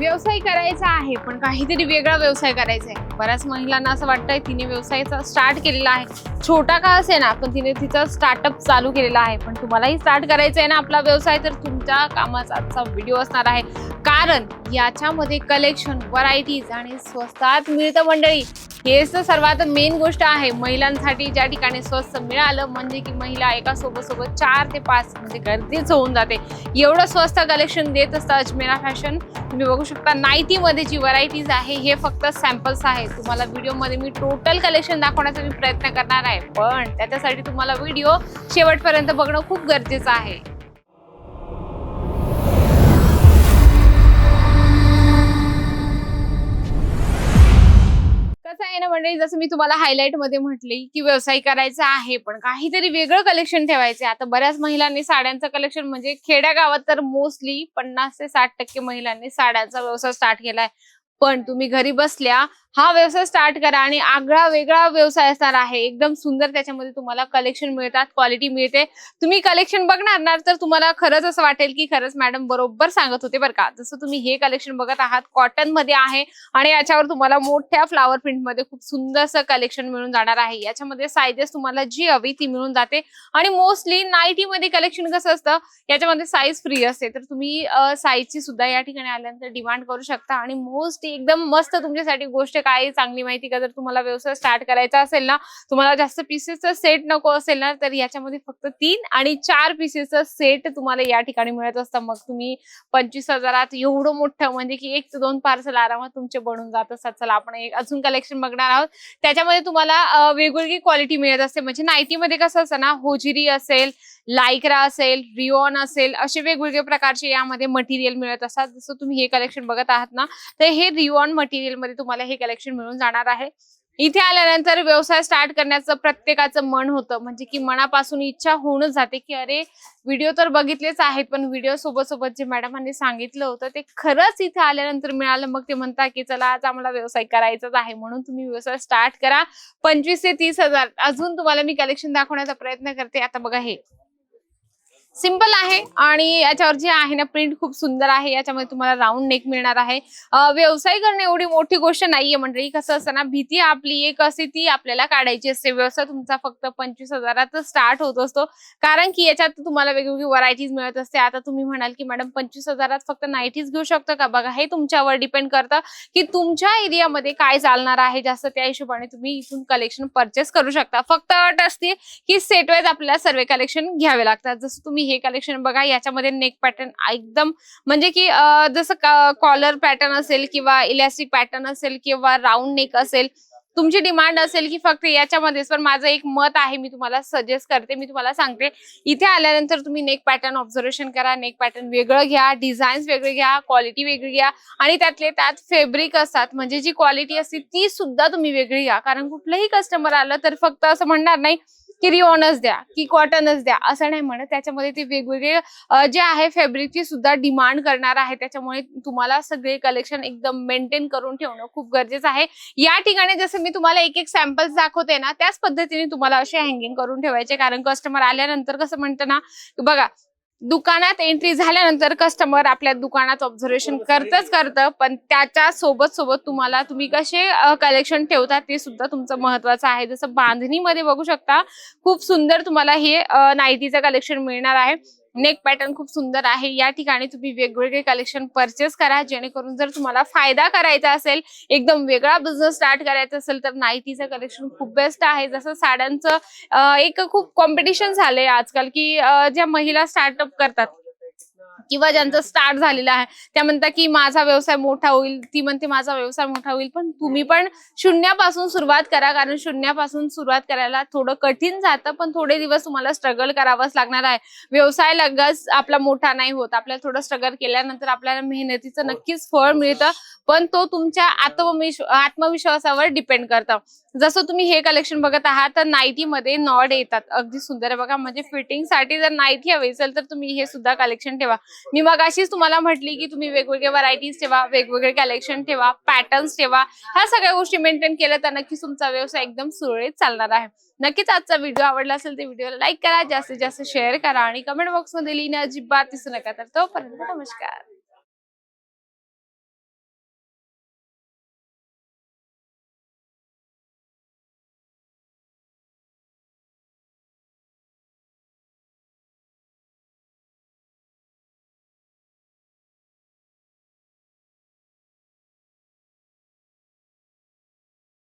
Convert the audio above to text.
व्यवसाय करायचा आहे पण काहीतरी वेगळा व्यवसाय करायचा आहे. बऱ्याच महिलांना असं वाटतंय तिने व्यवसायाचा स्टार्ट केलेला आहे. छोटा का असे ना पण तिने तिचा स्टार्टअप चालू केलेला आहे. पण तुम्हालाही स्टार्ट करायचा आहे ना आपला व्यवसाय तर तुमच्या कामाचा आजचा व्हिडिओ असणार आहे. कारण याच्यामध्ये कलेक्शन व्हरायटीज आणि स्वस्तात मिळतं मंडळी. हेच तर सर्वात मेन गोष्ट आहे. महिलांसाठी ज्या ठिकाणी स्वस्त मिळालं म्हणजे की महिला एका सोबत सोबत चार ते पाच म्हणजे गर्दीच होऊन जाते. एवढं स्वस्त कलेक्शन देत असतं अजमेरा फॅशन तुम्ही बघू शकता. नाईटीमध्ये जी व्हरायटीज आहे हे फक्त सॅम्पल्स आहेत. तुम्हाला व्हिडिओमध्ये मी टोटल कलेक्शन दाखवण्याचा मी प्रयत्न करणार आहे. पण त्याच्यासाठी तुम्हाला व्हिडिओ शेवटपर्यंत बघणं खूप गरजेचं आहे. कसं आहे ना मंडळी जसं मी तुम्हाला हायलाईटमध्ये म्हटले की व्यवसाय करायचा आहे पण काहीतरी वेगळं कलेक्शन ठेवायचे आता बऱ्याच महिलांनी साड्यांचं कलेक्शन म्हणजे खेड्या गावात तर मोस्टली पन्नास ते साठ टक्के महिलांनी साड्यांचा व्यवसाय स्टार्ट केलाय. पण तुम्ही घरी बसल्या हा व्यवसाय स्टार्ट करा आणि आगळा वेगळा व्यवसाय असणार आहे. एकदम सुंदर त्याच्यामध्ये तुम्हाला कलेक्शन मिळतात क्वालिटी मिळते. तुम्ही कलेक्शन बघणार ना तर तुम्हाला खरंच असं वाटेल की खरंच मॅडम बरोबर सांगत होते बरं का. जसं तुम्ही हे कलेक्शन बघत आहात कॉटनमध्ये आहे आणि याच्यावर तुम्हाला मोठ्या फ्लावर प्रिंटमध्ये खूप सुंदरसं कलेक्शन मिळून जाणार आहे. याच्यामध्ये साईजेस तुम्हाला जी हवी ती मिळून जाते. आणि मोस्टली नाईटी मध्ये कलेक्शन कसं असतं याच्यामध्ये साईज फ्री असते. तर तुम्ही साईजची सुद्धा या ठिकाणी आल्यानंतर डिमांड करू शकता. आणि मोस्ट एकदम मस्त तुमच्यासाठी गोष्ट काय चांगली माहिती का? जर तुम्हाला व्यवसाय स्टार्ट करायचा असेल ना तुम्हाला जास्त पीसेसचा सेट नको असेल ना तर याच्यामध्ये फक्त तीन आणि चार पीसेसचा सेट तुम्हाला या ठिकाणी मिळत असतं. मग तुम्ही पंचवीस हजारात एवढं मोठं म्हणजे की एक ते दोन पार्सल आरामात तुमचे बनून जात असतात. चला आपण एक अजून कलेक्शन बघणार आहोत. त्याच्यामध्ये तुम्हाला वेगवेगळी क्वालिटी मिळत असते. म्हणजे नाईटीमध्ये कसं असतं ना होजिरी असेल लायक्रा असेल रिओन असेल असे वेगवेगळे प्रकारचे यामध्ये मटेरियल मिळत असतात. जसं तुम्ही हे कलेक्शन बघत आहात ना तर हे रिओन मटेरियलमध्ये तुम्हाला हे कलेक्शन मिळून जाणार आहे. इथे आल्यानंतर व्यवसाय स्टार्ट करण्याचं प्रत्येकाचं मन होतं. म्हणजे की मनापासून इच्छा होऊनच जाते की अरे व्हिडिओ तर बघितलेच आहेत पण व्हिडिओ सोबत सोबत जे मॅडमांनी सांगितलं होतं ते खरंच इथे आल्यानंतर मिळालं. मग ते म्हणतात की चला आज आम्हाला व्यवसाय करायचाच आहे म्हणून तुम्ही व्यवसाय स्टार्ट करा. पंचवीस ते तीस हजार. अजून तुम्हाला मी कलेक्शन दाखवण्याचा प्रयत्न करते. आता बघा हे. सिंपल आहे आणि याच्यावर जे आहे ना प्रिंट खूप सुंदर आहे. याच्यामध्ये तुम्हाला राऊंड नेक मिळणार आहे. व्यवसाय करणे एवढी मोठी गोष्ट नाहीये मंडळी. कसं असतं ना भीती आपली एक असते ती आपल्याला काढायची असते. व्यवसाय तुमचा फक्त पंचवीस हजारात स्टार्ट होत असतो. कारण की याच्यात तुम्हाला वेगवेगळी व्हरायटीज मिळत असते. आता तुम्ही म्हणाल की मॅडम पंचवीस हजारात फक्त नाईटीज घेऊ शकतो का? बघा हे तुमच्यावर डिपेंड करतं की तुमच्या एरियामध्ये काय चालणार आहे. जास्त त्या हिशोबाने तुम्ही इथून कलेक्शन परचेस करू शकता. फक्त अट असते की सेट वाईज आपल्याला सर्व कलेक्शन घ्यावे लागतात. जसं तुम्ही हे कलेक्शन बघा याच्यामध्ये नेक पॅटर्न एकदम म्हणजे की जसं कॉलर पॅटर्न असेल किंवा इलॅस्टिक पॅटर्न असेल किंवा राऊंड नेक असेल तुमची डिमांड असेल की फक्त याच्यामध्येच. पण माझं एक मत आहे मी तुम्हाला सजेस्ट करते मी तुम्हाला सांगते. इथे आल्यानंतर तुम्ही नेक पॅटर्न ऑब्झर्वेशन करा नेक पॅटर्न वेगळं घ्या डिझाईन्स वेगळे घ्या क्वालिटी वेगळी घ्या. आणि त्यातले त्यात फेब्रिक असतात म्हणजे जी क्वालिटी असते ती सुद्धा तुम्ही वेगळी घ्या. कारण कुठलंही कस्टमर आलं तर फक्त असं म्हणणार नाही की रिओनच द्या की कॉटनच द्या असं नाही म्हणत. त्याच्यामध्ये ते वेगवेगळे जे आहे फॅब्रिकची सुद्धा डिमांड करणार आहे. त्याच्यामुळे तुम्हाला सगळे कलेक्शन एकदम मेंटेन करून ठेवणं खूप गरजेचं आहे. या ठिकाणी जसं मी तुम्हाला एक एक सॅम्पल्स दाखवते ना त्याच पद्धतीने तुम्हाला असे हँगिंग करून ठेवायचे. कारण कस्टमर आल्यानंतर कसं म्हणतं ना बघा दुकानात एंट्री झाल्यानंतर कस्टमर आपल्या दुकानात ऑब्झर्वेशन करतच करतं. पण त्याच्या सोबत सोबत तुम्हाला तुम्ही कसे कलेक्शन ठेवता ते सुद्धा तुमचं महत्वाचं आहे. जसं बांधणीमध्ये बघू शकता खूप सुंदर तुम्हाला हे नाईटीचं कलेक्शन मिळणार आहे. नेक पॅटर्न खूप सुंदर आहे. या ठिकाणी तुम्ही वेगवेगळे कलेक्शन परचेस करा जेणेकरून जर तुम्हाला फायदा करायचा असेल एकदम वेगळा बिझनेस स्टार्ट करायचा असेल तर नाईटीचं कलेक्शन खूप बेस्ट आहे. जसं साड्यांचं एक खूप कॉम्पिटिशन झालंय आजकाल की ज्या महिला स्टार्टअप करतात. किंवा ज्यांचं स्टार्ट झालेलं आहे त्या म्हणतात की माझा व्यवसाय मोठा होईल ती म्हणते माझा व्यवसाय मोठा होईल पण तुम्ही पण शून्यापासून सुरुवात करा कारण शून्यापासून सुरुवात करायला थोडं कठीण जातं पण थोडे दिवस तुम्हाला स्ट्रगल करावंच लागणार आहे. व्यवसाय लगेच आपला मोठा नाही होत आपल्याला थोडं स्ट्रगल केल्यानंतर आपल्याला मेहनतीचं नक्कीच फळ मिळतं पण तो तुमच्या आत्मविश्व आत्मविश्वासावर डिपेंड करतं. जसं तुम्ही हे कलेक्शन बघत आहात तर नाईटी मध्ये नॉड येतात. अगदी सुंदर आहे बघा म्हणजे फिटिंगसाठी जर नाईटी हवी असेल तर तुम्ही हे सुद्धा कलेक्शन ठेवा. मी मग अशीच तुम्हाला म्हटली की तुम्ही वेगवेगळे व्हरायटीज ठेवा वेगवेगळे कलेक्शन ठेवा पॅटर्न्स ठेवा. ह्या सगळ्या गोष्टी मेंटेन केल्या तर नक्कीच तुमचा व्यवसाय एकदम सुरळीत चालणार आहे. नक्कीच आजचा व्हिडिओ आवडला असेल तर व्हिडिओला लाईक करा जास्तीत जास्त शेअर करा आणि कमेंट बॉक्समध्ये लिहिणं अजिबात दिसू नका. तर तोपर्यंत नमस्कार.